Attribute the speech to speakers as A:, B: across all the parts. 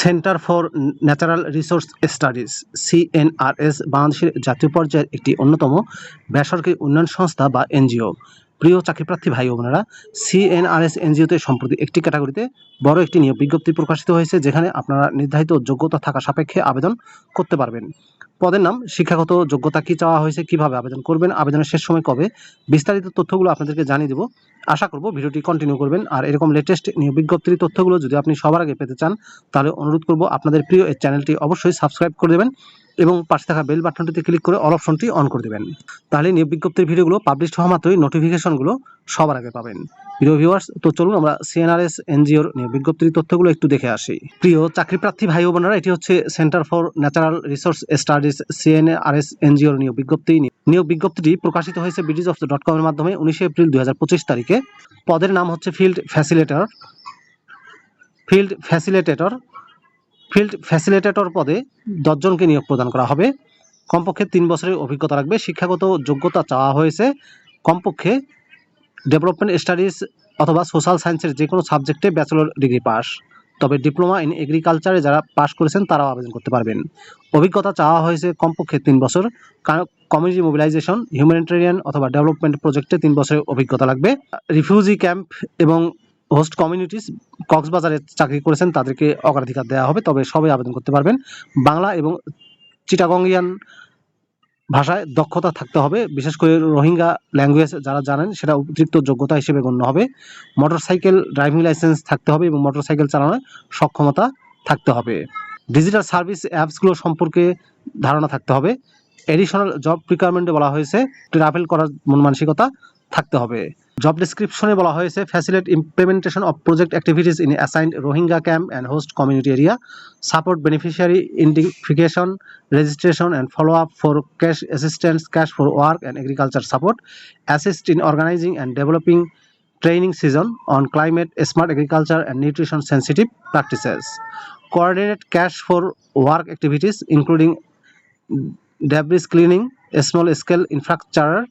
A: Centre for natural resource studies CNRS বাংলাদেশের জাতীয় পর্যায়ের একটি অন্যতম বেসরকারি উন্নয়ন সংস্থা বা এনজিও। প্রিয় চাকরিপ্রার্থী ভাই বোনেরা সিএনআরএস এনজিওতে সম্প্রতি একটি ক্যাটাগরিতে বড় একটি নিয়োগ বিজ্ঞপ্তি প্রকাশিত হয়েছে, যেখানে আপনারা নির্ধারিত যোগ্যতা থাকা সাপেক্ষে আবেদন করতে পারবেন। পদের নাম, শিক্ষাগত যোগ্যতা কি চাওয়া হয়েছে, কীভাবে আবেদন করবেন, আবেদনের শেষ সময় কবে, বিস্তারিত তথ্যগুলো আপনাদেরকে জানিয়ে দেব। আশা করব ভিডিওটি কন্টিনিউ করবেন। আর এরকম লেটেস্ট নিয়োগ বিজ্ঞপ্তির তথ্যগুলো যদি আপনি সবার আগে পেতে চান, তাহলে অনুরোধ করব আপনাদের প্রিয় এই চ্যানেলটি অবশ্যই সাবস্ক্রাইব করে দেবেন। এবং পাশে থাকা বেল বাটনটিতে ক্লিক করে অল অপশনটি অন করে দেবেন। তাহলে নিয়োগ বিজ্ঞপ্তির ভিডিওগুলো পাবলিশ হওয়া মাত্রই নোটিফিকেশনগুলো সবার আগে পাবেন। প্রিয় ভিউয়ার্স তো চলুন আমরা সিএনআরএস এনজিওর নিয়োগ বিজ্ঞপ্তির তথ্যগুলো একটু দেখে আসি। প্রিয় চাকরিপ্রার্থী ভাই বোনেরা, এটি হচ্ছে centre for natural resource studies CNRS এনজিওর নিয়োগ বিজ্ঞপ্তি। নিয়োগ বিজ্ঞপ্তিটি প্রকাশিত হয়েছে বিডিজ অফ ডট কমের মাধ্যমে উনিশে এপ্রিল দুই হাজার পঁচিশ তারিখে। পদের নাম হচ্ছে field facilitator field facilitator field facilitator পদে দশজনকে নিয়োগ প্রদান করা হবে। কমপক্ষে তিন বছরের অভিজ্ঞতা রাখবে। শিক্ষাগত যোগ্যতা চাওয়া হয়েছে। কমপক্ষে ডেভেলপমেন্ট স্টাডিজ অথবা সোশ্যাল সায়েন্সের যে কোনো সাবজেক্টে ব্যাচেলর ডিগ্রি পাস। তবে ডিপ্লোমা ইন এগ্রিকালচারে যারা পাশ করেছেন, তারাও আবেদন করতে পারবেন। অভিজ্ঞতা চাওয়া হয়েছে কমপক্ষে তিন বছর। কমিউনিটি মোবিলাইজেশন, হিউম্যানিটেরিয়ান অথবা ডেভেলপমেন্ট প্রজেক্টে তিন বছরের অভিজ্ঞতা লাগবে। রিফিউজি ক্যাম্প এবং হোস্ট কমিউনিটিস কক্সবাজারে চাকরি করেছেন, তাদেরকে অগ্রাধিকার দেওয়া হবে, তবে সবাই আবেদন করতে পারবেন। বাংলা এবং চিটাগঙ্গিয়ান ভাষায় দক্ষতা থাকতে হবে, বিশেষ করে রোহিঙ্গা ল্যাঙ্গুয়েজ যারা জানেন, সেটা অতিরিক্ত যোগ্যতা হিসেবে গণ্য হবে। মোটরসাইকেল ড্রাইভিং লাইসেন্স থাকতে হবে এবং মোটরসাইকেল চালানোর সক্ষমতা থাকতে হবে। ডিজিটাল সার্ভিস অ্যাপসগুলো সম্পর্কে ধারণা থাকতে হবে। এডিশনাল জব রিকোয়ারমেন্টে বলা হয়েছে ট্রাভেল করার মন মানসিকতা থাকতে হবে। জব ডিসক্রিপশনে বলা হয়েছে facilitate implementation of project activities in assigned Rohingya camp and host community area support beneficiary identification registration and follow up for cash assistance cash for work and agriculture support assist in organizing and developing training session on climate smart agriculture and nutrition sensitive practices coordinate cash for work activities including debris cleaning small scale infrastructure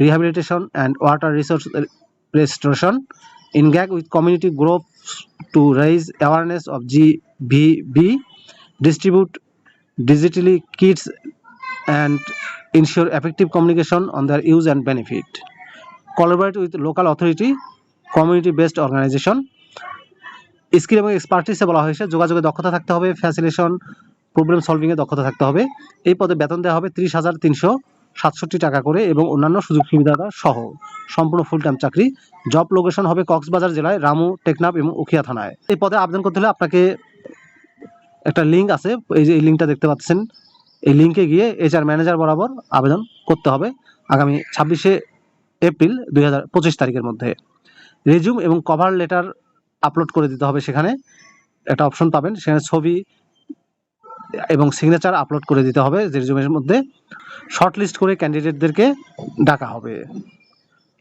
A: rehabilitation and water resource restoration, engage with community groups to raise awareness of GBB, distribute digitally kits and ensure effective communication on their use and benefit. Collaborate with local authority, community based organization. Skill এবং এক্সপার্টিসে বলা হয়েছে যোগাযোগে দক্ষতা থাকতে হবে ফ্যাসিলেশন problem সলভিংয়ে দক্ষতা থাকতে হবে এই পদে বেতন দেওয়া হবে ত্রিশ হাজার তিনশো সাতষট্টি টাকা করে এবং অন্যান্য সুযোগ সুবিধা সহ সম্পূর্ণ ফুল টাইম চাকরি। জব লোকেশন হবে কক্সবাজার জেলায়, রামু, টেকনাফ এবং উখিয়া থানায়। এই পদে আবেদন করতে হলে আপনাকে একটা লিঙ্ক আছে, এই যে এই লিঙ্কটা দেখতে পাচ্ছেন। এই লিঙ্কে গিয়ে এইচআর ম্যানেজার বরাবর আবেদন করতে হবে আগামী ছাব্বিশে এপ্রিল দুই হাজার পঁচিশ তারিখের মধ্যে। রেজুম এবং কভার লেটার আপলোড করে দিতে হবে সেখানে। একটা অপশন পাবেন, সেখানে ছবি এবং সিগনেচার আপলোড করে দিতে হবে রেজুমের মধ্যে। শর্ট লিস্ট করে ক্যান্ডিডেটদেরকে ডাকা হবে।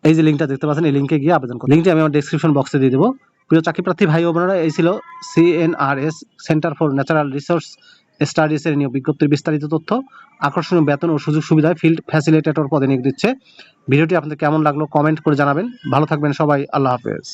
A: এই যে লিঙ্কটা দেখতে পাচ্ছেন, এই লিঙ্কে গিয়ে আবেদন করুন লিঙ্কটি আমি আমার ডেসক্রিপশন বক্সে দিয়ে দেবো। প্রিয় চাকরি প্রার্থী ভাই বোনেরা, এই ছিল CNRS centre for natural resource স্টাডিজের নিয়োগ বিজ্ঞপ্তির বিস্তারিত তথ্য। আকর্ষণীয় বেতন ও সুযোগ সুবিধায় ফিল্ড ফ্যাসিলিটেটর পদে নিয়োগ দিচ্ছে। ভিডিওটি আপনাদের কেমন লাগল কমেন্ট করে জানাবেন। ভালো থাকবেন সবাই, আল্লাহ হাফেজ।